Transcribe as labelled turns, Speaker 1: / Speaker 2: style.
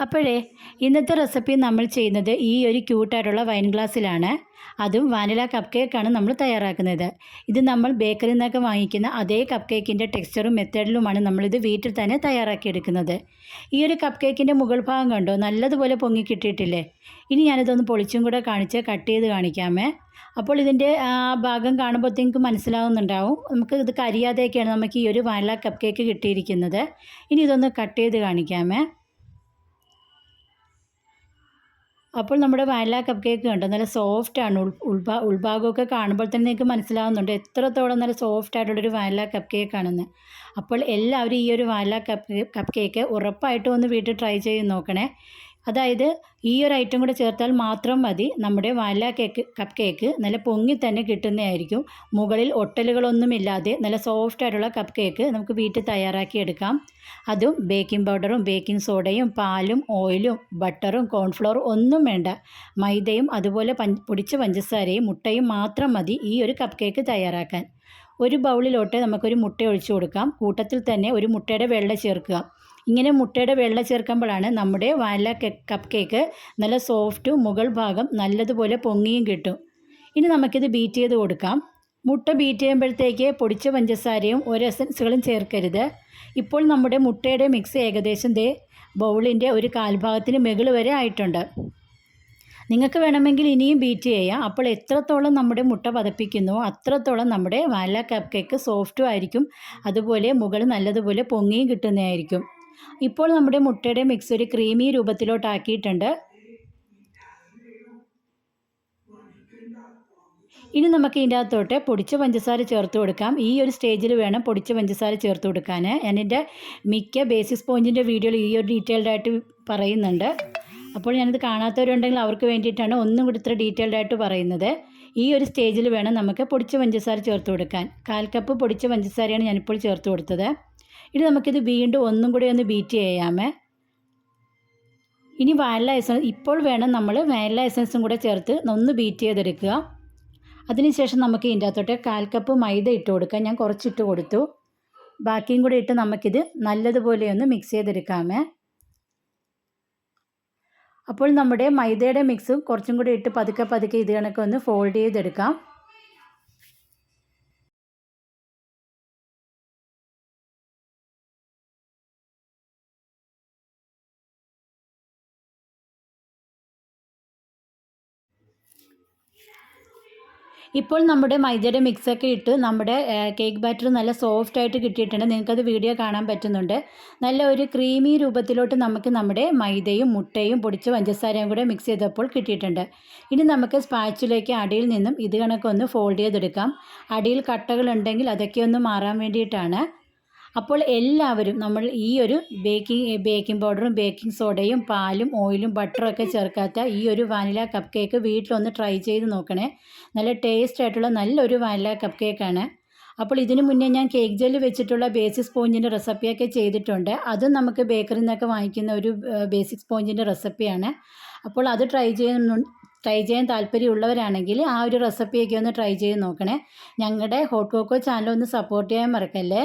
Speaker 1: അപ്പോഴേ ഇന്നത്തെ റെസിപ്പി നമ്മൾ ചെയ്യുന്നത് ഈ ഒരു ക്യൂട്ടായിട്ടുള്ള വൈൻ ഗ്ലാസ്സിലാണ്. അതും വാനില കപ്പ് കേക്കാണ് നമ്മൾ തയ്യാറാക്കുന്നത്. ഇത് നമ്മൾ ബേക്കറിയിൽ നിന്നൊക്കെ വാങ്ങിക്കുന്ന അതേ കപ്പ് കേക്കിന്റെ ടെക്സ്ചറും മെത്തേഡിലുമാണ് നമ്മളിത് വീട്ടിൽ തന്നെ തയ്യാറാക്കിയെടുക്കുന്നത്. ഈ ഒരു കപ്പ് കേക്കിന്റെ മുകൾ ഭാഗം കണ്ടോ? നല്ലതുപോലെ പൊങ്ങി കിട്ടിയിട്ടില്ലേ? ഇനി ഞാനിതൊന്ന് പൊളിച്ചും കൂടെ കാണിച്ച് കട്ട് ചെയ്ത് കാണിക്കാമേ. അപ്പോൾ ഇതിന്റെ ആ ഭാഗം കാണുമ്പോഴത്തേക്ക് മനസ്സിലാവുന്നുണ്ടാവും. നമുക്ക് ഇത് കരിയാതെയൊക്കെയാണ് നമുക്ക് ഈ ഒരു വാനില കപ്പ് കേക്ക് കിട്ടിയിരിക്കുന്നത്. ഇനി ഇതൊന്ന് കട്ട് ചെയ്ത് കാണിക്കാമേ. അപ്പോൾ നമ്മുടെ വാനില കപ്പ് കേക്ക് കണ്ടോ? നല്ല സോഫ്റ്റാണ് ഉൾ ഉൾഭാ ഉൾഭാഗമൊക്കെ കാണുമ്പോൾ തന്നെ നിങ്ങൾക്ക് മനസ്സിലാവുന്നുണ്ട്. എത്രത്തോളം നല്ല സോഫ്റ്റ് ആയിട്ടുള്ളൊരു വാനില കപ്പ് കേക്കാണെന്ന് അപ്പോൾ എല്ലാവരും ഈ ഒരു വാനില കപ്പ് കപ്പ് കേക്ക് ഉറപ്പായിട്ടും ഒന്ന് വീട്ടിൽ ട്രൈ ചെയ്ത് നോക്കണേ. അതായത് ഈ ഒരു ഐറ്റം കൂടെ ചേർത്താൽ മാത്രം മതി. നമ്മുടെ വാനില കേക്ക് കപ്പ് കേക്ക് നല്ല പൊങ്ങി തന്നെ കിട്ടുന്നതായിരിക്കും. മുകളിൽ ഒട്ടലുകളൊന്നുമില്ലാതെ നല്ല സോഫ്റ്റ് ആയിട്ടുള്ള കപ്പ് കേക്ക് നമുക്ക് വീട്ടിൽ തയ്യാറാക്കിയെടുക്കാം അതും ബേക്കിംഗ് പൗഡറും ബേക്കിംഗ് സോഡയും പാലും ഓയിലും ബട്ടറും കോൺഫ്ലോറും ഒന്നും വേണ്ട. മൈദയും അതുപോലെ പഞ്ച് പൊടിച്ച പഞ്ചസാരയും മുട്ടയും മാത്രം മതി ഈ ഒരു കപ്പ് കേക്ക് തയ്യാറാക്കാൻ. ഒരു ബൗളിലോട്ട് നമുക്കൊരു മുട്ട ഒഴിച്ചു കൊടുക്കാം. കൂട്ടത്തിൽ തന്നെ ഒരു മുട്ടയുടെ വെള്ള ചേർക്കുക. ഇങ്ങനെ മുട്ടയുടെ വെള്ള ചേർക്കുമ്പോഴാണ് നമ്മുടെ വാനില കപ്പ് കേക്ക് നല്ല സോഫ്റ്റും മുകൾ ഭാഗം നല്ലതുപോലെ പൊങ്ങിയും കിട്ടും. ഇനി നമുക്കിത് ബീറ്റ് ചെയ്ത് കൊടുക്കാം. മുട്ട ബീറ്റ് ചെയ്യുമ്പോഴത്തേക്ക് പൊടിച്ച പഞ്ചസാരയും ഒരു എസൻസുകളും ചേർക്കരുത്. ഇപ്പോൾ നമ്മുടെ മുട്ടയുടെ മിക്സ് ഏകദേശം ദേ ബൗളിന്റെ ഒരു കാൽഭാഗത്തിന് മുകൾ വരെ ആയിട്ടുണ്ട്. നിങ്ങൾക്ക് വേണമെങ്കിൽ ഇനിയും ബീറ്റ് ചെയ്യാം. അപ്പോൾ എത്രത്തോളം നമ്മുടെ മുട്ട പതപ്പിക്കുന്നുവോ അത്രത്തോളം നമ്മുടെ വാല കപ്പ് കേക്ക് സോഫ്റ്റും ആയിരിക്കും. അതുപോലെ മുകൾ നല്ലതുപോലെ പൊങ്ങിയും കിട്ടുന്നതായിരിക്കും. ഇപ്പോൾ നമ്മുടെ മുട്ടയുടെ മിക്സ് ഒരു ക്രീമി രൂപത്തിലോട്ടാക്കിയിട്ടുണ്ട്. ഇനി നമുക്ക് ഇതിന്റെ അകത്തോട്ട് പൊടിച്ച പഞ്ചസാര ചേർത്ത് കൊടുക്കാം. ഈ ഒരു സ്റ്റേജിൽ വേണം പൊടിച്ച പഞ്ചസാര ചേർത്ത് കൊടുക്കാൻ. ഞാൻ എന്റെ മിക്ക ബേസിക് സ്പോഞ്ചിന്റെ വീഡിയോയിൽ ഈ ഒരു ഡീറ്റെയിൽഡ് ആയിട്ട് പറയുന്നുണ്ട്. അപ്പോൾ ഞാനിത് കാണാത്തവരുണ്ടെങ്കിൽ അവർക്ക് വേണ്ടിയിട്ടാണ് ഒന്നും കൂടി ഇത്ര ഡീറ്റെയിൽഡ് ആയിട്ട് പറയുന്നത്. ഈ ഒരു സ്റ്റേജിൽ വേണം നമുക്ക് പൊടിച്ച പഞ്ചസാര ചേർത്ത് കൊടുക്കാൻ. കാൽ കപ്പ് പൊടിച്ച പഞ്ചസാരയാണ് ഞാനിപ്പോൾ ചേർത്ത് കൊടുത്തത്. ഇനി നമുക്കിത് വീണ്ടും ഒന്നും കൂടി ഒന്ന് ബീറ്റ് ചെയ്യാമേ. ഇനി വാനില എസൻസ് ഇപ്പോൾ വേണം നമ്മൾ വാനില എസൻസും കൂടെ ചേർത്ത് ഒന്ന് ബീറ്റ് ചെയ്തെടുക്കുക. അതിനുശേഷം നമുക്ക് ഇതിന്റെ അകത്തോട്ട് കാൽ കപ്പ് മൈദ ഇട്ട് കൊടുക്കാം. ഞാൻ കുറച്ചിട്ട് കൊടുത്തു. ബാക്കിയും കൂടി ഇട്ട് നമുക്കിത് നല്ലതുപോലെ ഒന്ന് മിക്സ് ചെയ്തെടുക്കാമേ. അപ്പോൾ നമ്മുടെ മൈദയുടെ മിക്സും കുറച്ചും കൂടി ഇട്ട് പതുക്കെ പതുക്കെ ഇത് കണക്കൊന്ന് ഫോൾഡ് ചെയ്തെടുക്കാം. ഇപ്പോൾ നമ്മുടെ മൈദയുടെ മിക്സൊക്കെ ഇട്ട് നമ്മുടെ കേക്ക് ബാറ്റർ നല്ല സോഫ്റ്റ് ആയിട്ട് കിട്ടിയിട്ടുണ്ട്. നിങ്ങൾക്കത് വീഡിയോ കാണാൻ പറ്റുന്നുണ്ട്. നല്ല ഒരു ക്രീമി രൂപത്തിലോട്ട് നമുക്ക് നമ്മുടെ മൈദയും മുട്ടയും പൊടിച്ച പഞ്ചസാരയും കൂടെ മിക്സ് ചെയ്തപ്പോൾ കിട്ടിയിട്ടുണ്ട്. ഇനി നമുക്ക് സ്പാച്ചിലേക്ക് അടിയിൽ നിന്നും ഇത് കണക്കൊന്ന് ഫോൾഡ് ചെയ്തെടുക്കാം. അടിയിൽ കട്ടകളുണ്ടെങ്കിൽ അതൊക്കെ ഒന്ന് മാറാൻ വേണ്ടിയിട്ടാണ്. അപ്പോൾ എല്ലാവരും നമ്മൾ ഈ ഒരു ബേക്കിംഗ് ബേക്കിംഗ് പൗഡറും ബേക്കിംഗ് സോഡയും പാലും ഓയിലും ബട്ടറും ഒക്കെ ചേർക്കാത്ത ഈ ഒരു വാനില കപ്പ് കേക്ക് വീട്ടിലൊന്ന് ട്രൈ ചെയ്ത് നോക്കണേ. നല്ല ടേസ്റ്റ് ആയിട്ടുള്ള നല്ലൊരു വാനില കപ്പ് കേക്കാണ് അപ്പോൾ ഇതിനു മുന്നേ ഞാൻ കേക്ക് ജെല്ല് വെച്ചിട്ടുള്ള ബേസിക് സ്പോഞ്ചിന്റെ റെസിപ്പിയൊക്കെ ചെയ്തിട്ടുണ്ട്. അതും നമുക്ക് ബേക്കറിയിൽ നിന്നൊക്കെ വാങ്ങിക്കുന്ന ഒരു ബേസിക് സ്പോഞ്ചിന്റെ റെസിപ്പിയാണ് അപ്പോൾ അത് ട്രൈ ചെയ്യുന്നു ട്രൈ ചെയ്യാൻ താല്പര്യമുള്ളവരാണെങ്കിൽ ആ ഒരു റെസിപ്പിയൊക്കെ ഒന്ന് ട്രൈ ചെയ്ത് നോക്കണേ. ഞങ്ങളുടെ ഹോട്ട് കോക്കോ ചാനൽ ഒന്ന് സപ്പോർട്ട് ചെയ്യാൻ മറക്കല്ലേ?